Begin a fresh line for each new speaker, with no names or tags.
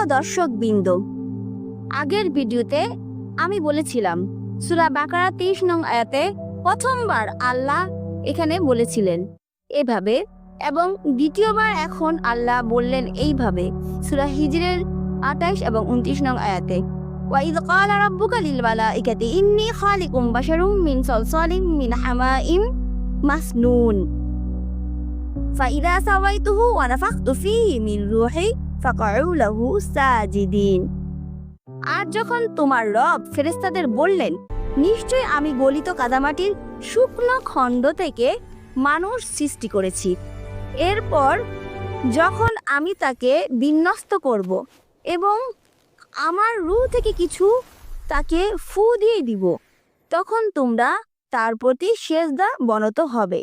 দর্শক বৃন্দ আগের ভিডিওতে আমি বলেছিলাম সুরা বাকারা তেইশ নং আয়াতে প্রথমবার আল্লাহ এখানে বলেছিলেন এভাবে এবং দ্বিতীয়বার এখন আল্লাহ বললেন এইভাবে সুরা হিজরের আঠাইশ এবং উনত্রিশ নং আয়াতে وإذ قال ربك للملائكة إني خالق بشر من صلصال من حماء مسنون فإذا سويته ونفخت فيه من روحي সাজিদিন। আর যখন তোমার রব ফেরেস্তাদের বললেন নিশ্চয় আমি গলিত কাদামাটির শুকনো খণ্ড থেকে মানুষ সৃষ্টি করেছি। এরপর যখন আমি তাকে বিন্যস্ত করব এবং আমার রু থেকে কিছু তাকে ফু দিয়ে দিব, তখন তোমরা তার প্রতি শেষদা বনত হবে।